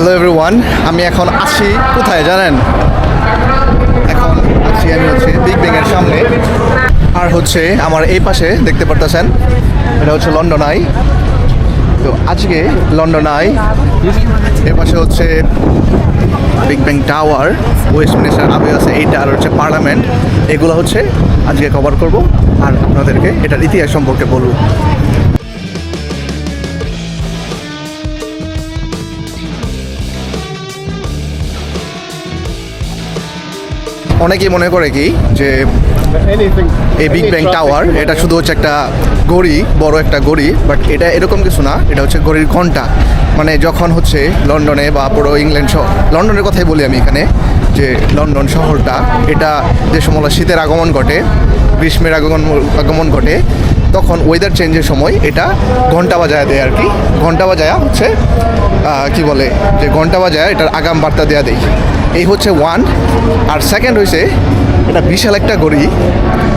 Hello everyone আমি এখন আছি কোথায় জানেন? এখন আছি, আমি হচ্ছে বিগ ব্যাং এর সামনে। আর হচ্ছে আমার এই পাশে দেখতে পারতেছেন, এটা হচ্ছে লন্ডন আই তো আজকে লন্ডন আই এ পাশে হচ্ছে Big Ben tower Westminster Abbey আছে, এইটা আর হচ্ছে পার্লামেন্ট এগুলো হচ্ছে আজকে কভার করব, আর আপনাদেরকে এটার ইতিহাস সম্পর্কে বলব। অনেকেই মনে করে কি যে এই বিগ ব্যাং টাওয়ার এটা শুধু হচ্ছে একটা গড়ি, বড় একটা গড়ি বাট এটা এরকম কিছু না, এটা হচ্ছে গড়ির ঘণ্টা। মানে যখন হচ্ছে লন্ডনে বা পুরো ইংল্যান্ড শহর লন্ডনের কথাই বলি আমি এখানে, যে লন্ডন শহরটা, এটা যে সময় শীতের আগমন ঘটে, গ্রীষ্মের আগমন আগমন ঘটে, তখন ওয়েদার চেঞ্জের সময় এটা ঘণ্টা বাজায় দেয় আর কি। ঘণ্টা বাজায়া হচ্ছে কি বলে, যে ঘণ্টা বাজায় এটার আগাম বার্তা দেওয়া দেয়। এই হচ্ছে ওয়ান আর সেকেন্ড হয়েছে এটা বিশাল একটা গড়ি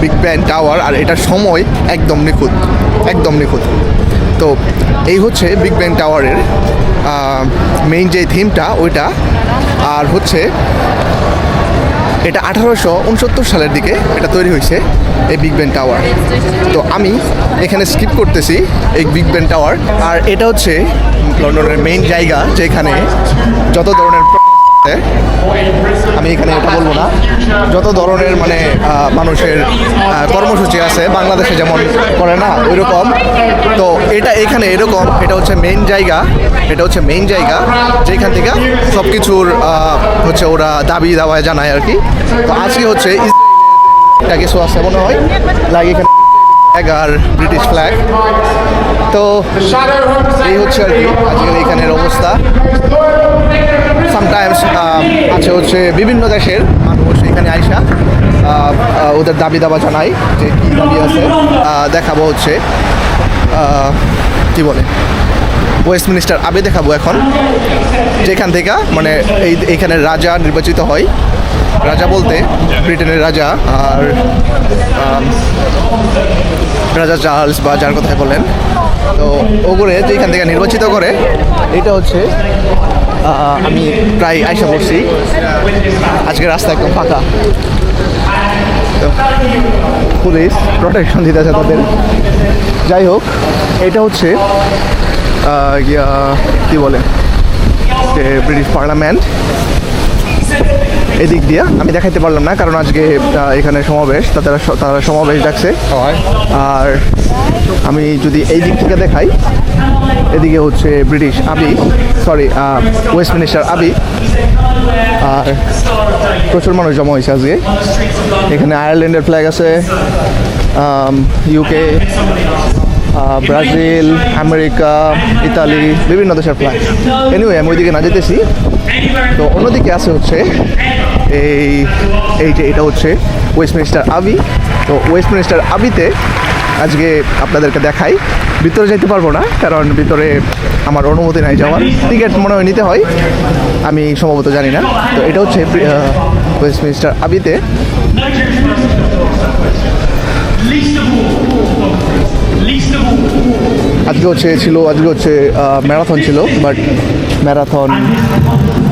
বিগ ব্যান টাওয়ার আর এটার সময় একদম নিখুঁত একদম নিখুঁত। তো এই হচ্ছে বিগ ব্যাং টাওয়ারের মেইন যে থিমটা ওইটা, আর হচ্ছে এটা আঠারোশো উনসত্তর সালের দিকে এটা তৈরি হয়েছে এই বিগ ব্যান টাওয়ার তো আমি এখানে স্কিপ করতেছি এই বিগ ব্যান টাওয়ার আর এটা হচ্ছে লন্ডনের মেইন জায়গা, যেখানে যত ধরনের আমি এখানে এটা বলব না। যত ধরনের মানে মানুষের কর্মসূচি আছে, বাংলাদেশে যেমন করে না, ওইরকম। তো এটা এখানে এরকম, এটা হচ্ছে মেইন জায়গা, এটা হচ্ছে মেইন জায়গা, যেখান থেকে সব কিছুর হচ্ছে ওরা দাবি দাওয়ায় জানায় আর কি। তো আজকে হচ্ছে এটা কিছু আছে মনে হয় লাগে এখানে flag আর ব্রিটিশ ফ্ল্যাগ তো এই হচ্ছে আর কি, আজকের এখানের অবস্থা। সামটাইমস আছে হচ্ছে বিভিন্ন দেশের মানুষ এখানে আইসা ওদের দাবি দাবা জানাই যে কী দাবি আছে। দেখাবো হচ্ছে কি বলে ওয়েস্ট মিনিস্টার আবে দেখাবো এখন। যেখান থেকে মানে এই এইখানের রাজা নির্বাচিত হয়। রাজা বলতে ব্রিটেনের রাজা আর রাজা চার্লস বা যার কথাই বলেন। তো ওগুলো যেখান থেকে নির্বাচিত করে, এটা হচ্ছে আমি প্রায় আইসা পড়ছি। আজকে রাস্তা একদম ফাঁকা। পুলিশ প্রোটেকশন দিতেছে তাদের। যাই হোক এটা হচ্ছে ইয়া, কি বলে যে ব্রিটিশ পার্লামেন্ট এদিক দিয়ে। আমি দেখাইতে পারলাম না কারণ আজকে এখানে সমাবেশ তারা তারা সমাবেশ ডাকছে। আর আমি যদি এই দিক থেকে দেখাই এদিকে হচ্ছে ব্রিটিশ আবি সরি ওয়েস্ট মিনিস্টার আবি। আর প্রচুর মানুষ জমা হয়েছে আজকে। এখানে আয়ারল্যান্ডের ফ্ল্যাগ আছে ইউকে ব্রাজিল, আমেরিকা, ইতালি, বিভিন্ন দেশের ফ্ল্যাগ এনিওয়ে আমি ওইদিকে না যেতেছি। তো অন্যদিকে আছে হচ্ছে এই এই যে এটা হচ্ছে ওয়েস্টমিনিস্টার আবি তো ওয়েস্টমিনিস্টার আবিতে আজকে আপনাদেরকে দেখাই। ভিতরে যেতে পারব না, কারণ ভিতরে আমার অনুমতি নাই যাওয়ার। টিকিট মনে হয় নিতে হয়। আমি সম্ভবত জানি না। তো এটা হচ্ছে ওয়েস্ট ওয়েস্টমিনিস্টার আবিতে আজকে হচ্ছে ছিল আজকে হচ্ছে ম্যারাথন ছিল বাট ম্যারাথন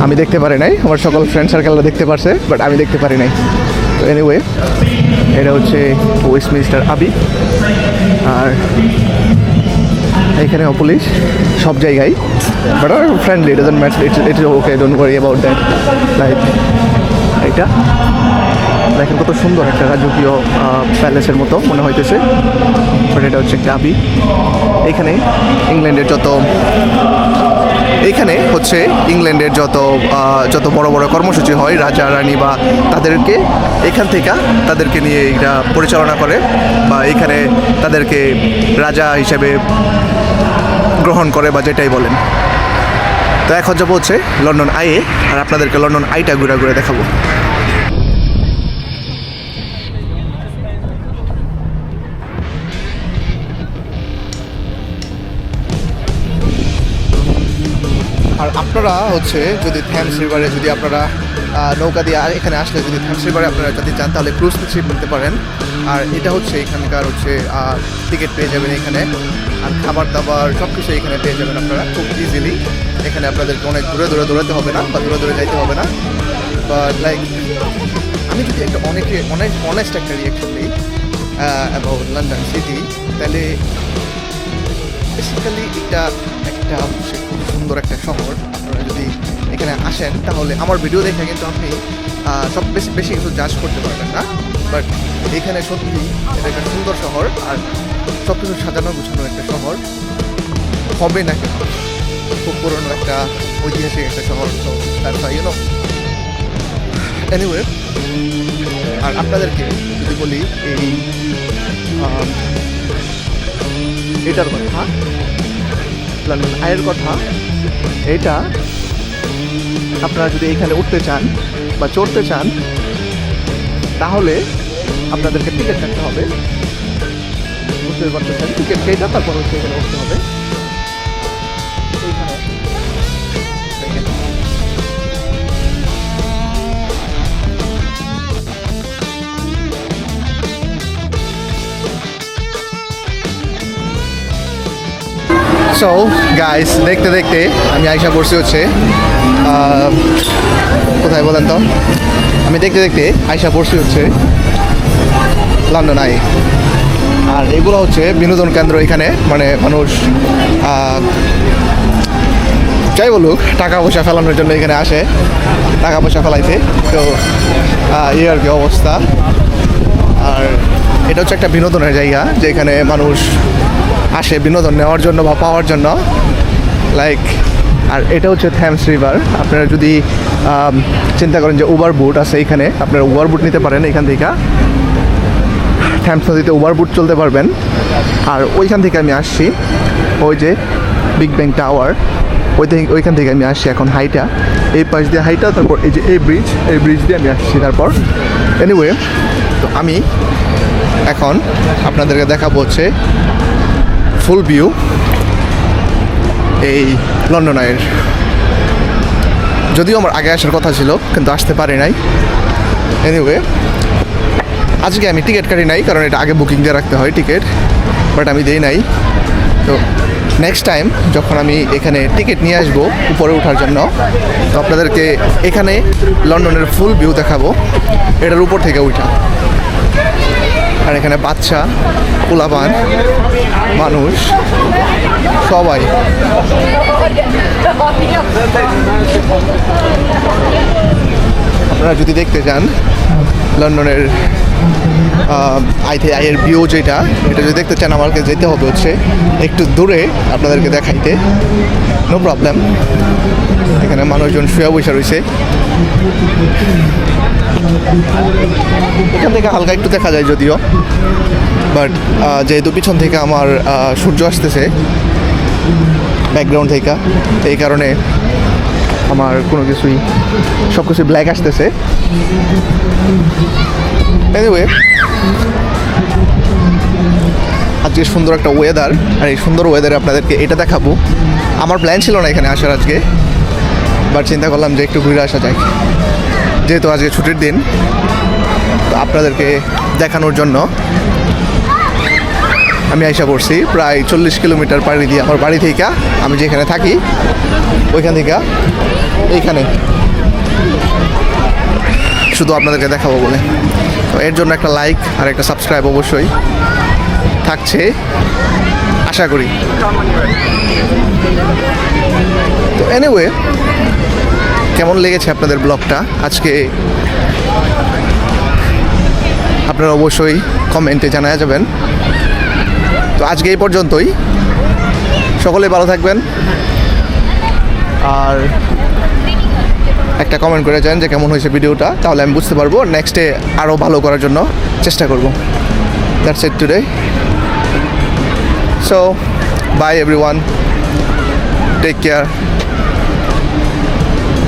আমি দেখতে পারি নাই। আমার সকল ফ্রেন্ড সার্কেলরা দেখতে পারছে বাট আমি দেখতে পারি নাই। তো এনিওয়ে এটা হচ্ছে ওয়েস্ট মিনিস্টার আবি। আর এখানেও পুলিশ সব জায়গায়। But R friendly doesn't matter it's it's okay don't worry about that like এটা দেখেন কত সুন্দর একটা রাজকীয় প্যালেসের মতো মনে হইতেছে। বাট এটা হচ্ছে একটা আবি। এখানে ইংল্যান্ডের যত, এখানে হচ্ছে ইংল্যান্ডের যত যত বড় বড় কর্মসূচি হয়, রাজা, রানী বা তাদেরকে, এখান থেকে তাদেরকে নিয়ে এটা পরিচালনা করে বা এখানে তাদেরকে রাজা হিসেবে গ্রহণ করে বা যেটাই বলেন। তো এখন যাব হচ্ছে লন্ডন আইয়ে, আর আপনাদেরকে লন্ডন আইটা ঘুরে ঘুরে দেখাবো। আপনারা হচ্ছে যদি থ্যামস রিভারে যদি আপনারা নৌকা দিয়ে আর এখানে আসলে যদি থ্যামস রিভারে আপনারা যদি যান, তাহলে ক্রুজ শিপ নিতে পারেন। আর এটা হচ্ছে এখানকার হচ্ছে টিকিট পেয়ে যাবেন এখানে। আর খাবার দাবার সব কিছু এখানে পেয়ে যাবেন আপনারা খুব ইজিলি এখানে আপনাদেরকে অনেক দূরে দূরে দৌড়াতে হবে না, বা দূরে দূরে যাইতে হবে না। বা লাইক আমি যদি একটা অনেক অনেক অনেস্ট একটা রিয়েকশন দিই অ্যাবাউট লন্ডন সিটি তাহলে বেসিক্যালি এটা একটা হচ্ছে খুব সুন্দর একটা শহর। যদি এখানে আসেন, তাহলে আমার ভিডিও দেখে কিন্তু আপনি সব বেশি বেশি কিছু জাজ করতে পারবেন না। বাট এখানে সত্যি এটা একটা সুন্দর শহর, আর সব কিছু সাজানো গুছানো একটা শহর। হবে না কিন্তু খুব পুরনো একটা ঐতিহাসিক একটা শহর তো তার ইউনো এনিওয়ে আর আপনাদেরকে যদি বলি, এই এটার কথা লন্ডন আয়ের কথা, এটা আপনারা যদি এখানে উঠতে চান বা চড়তে চান, তাহলে আপনাদেরকে টিকিট কাটতে হবে। বুঝতে পারতেছেন? টিকিট কেটে তারপর হচ্ছে এখানে উঠতে হবে। সো গাইস দেখতে দেখতে আমি আইসা পড়ছি হচ্ছে কোথায় বলেন তো? আমি দেখতে দেখতে আইসা পড়ছি হচ্ছে লন্ডন আই। আর এগুলো হচ্ছে বিনোদন কেন্দ্র এখানে মানে মানুষ যাই বলুক, টাকা পয়সা ফেলানোর জন্য এখানে আসে, টাকা পয়সা ফেলাইতে তো এই আর কি অবস্থা। আর এটা হচ্ছে একটা বিনোদনের জায়গা যেখানে মানুষ আসে বিনোদন নেওয়ার জন্য বা পাওয়ার জন্য। লাইক আর এটা হচ্ছে থ্যামস রিভার আপনারা যদি চিন্তা করেন যে ওভার বুট আছে এখানে, আপনারা উবার বুট নিতে পারেন এখান থেকে। থ্যামস নদীতে ওভার বুট চলতে পারবেন। আর ওইখান থেকে আমি আসছি, ওই যে বিগ ব্যাং টাওয়ার ওই থেকে, ওইখান থেকে আমি আসছি এখন হাইটা। এই পাশ দিয়ে হাইটা, তারপর এই যে এই ব্রিজ এই ব্রিজ দিয়ে আমি আসছি তারপর। এনিওয়ে তো আমি এখন আপনাদেরকে দেখাবো হচ্ছে ফুল ভিউ এই লন্ডন আয়ের যদিও আমার আগে আসার কথা ছিল, কিন্তু আসতে পারি নাই। এনিওয়ে আজকে আমি টিকিট কাটি নাই, কারণ এটা আগে বুকিং দিয়ে রাখতে হয় টিকিট বাট আমি দেই নাই। তো নেক্সট টাইম যখন আমি এখানে টিকিট নিয়ে আসব উপরে ওঠার জন্য, তো আপনাদেরকে এখানে লন্ডনের ফুল ভিউ দেখাবো। এটার উপর থেকে উঠা আর এখানে বাচ্চা, পোলাপান, মানুষ, সবাই। আপনারা যদি দেখতে চান লন্ডনের আইতে আয়ের ভিউ যেটা, এটা যদি দেখতে চান আমাকে যেতে হবে হচ্ছে একটু দূরে আপনাদেরকে দেখাইতে। নো প্রবলেম এখানে মানুষজন শুয়ে বসে রয়েছে। এখান থেকে হালকা একটু দেখা যায় যদিও বাট যেহেতু পিছন থেকে আমার সূর্য আসতেছে ব্যাকগ্রাউন্ড থেকে, এই কারণে আমার কোনো কিছুই সব কিছু ব্ল্যাক আসতেছে। এনিওয়ে আজকে সুন্দর একটা ওয়েদার আর এই সুন্দর ওয়েদারে আপনাদেরকে এটা দেখাবো। আমার প্ল্যান ছিল না এখানে আসার আজকে। বাট চিন্তা করলাম যে একটু ঘুরে আসা যায় যেহেতু আজকে ছুটির দিন, তো আপনাদেরকে দেখানোর জন্য আমি আইসা পড়ছি প্রায় চল্লিশ কিলোমিটার পাড়ি দিয়ে আমার বাড়ি থেকে। আমি যেখানে থাকি, ওইখান থেকে। এইখানে। শুধু আপনাদেরকে দেখাবো বলে। তো এর জন্য একটা লাইক আর একটা সাবস্ক্রাইব অবশ্যই থাকছে। আশা করি। তো এনিওয়ে কেমন লেগেছে আপনাদের ব্লগটা? আজকে আপনারা অবশ্যই কমেন্টে জানা যাবেন। তো আজকে এই পর্যন্তই। সকলে ভালো থাকবেন। আর একটা কমেন্ট করে যান যে কেমন হয়েছে ভিডিওটা, তাহলে আমি বুঝতে পারব। নেক্সটে আরও ভালো করার জন্য চেষ্টা করব। That's it today so bye everyone take care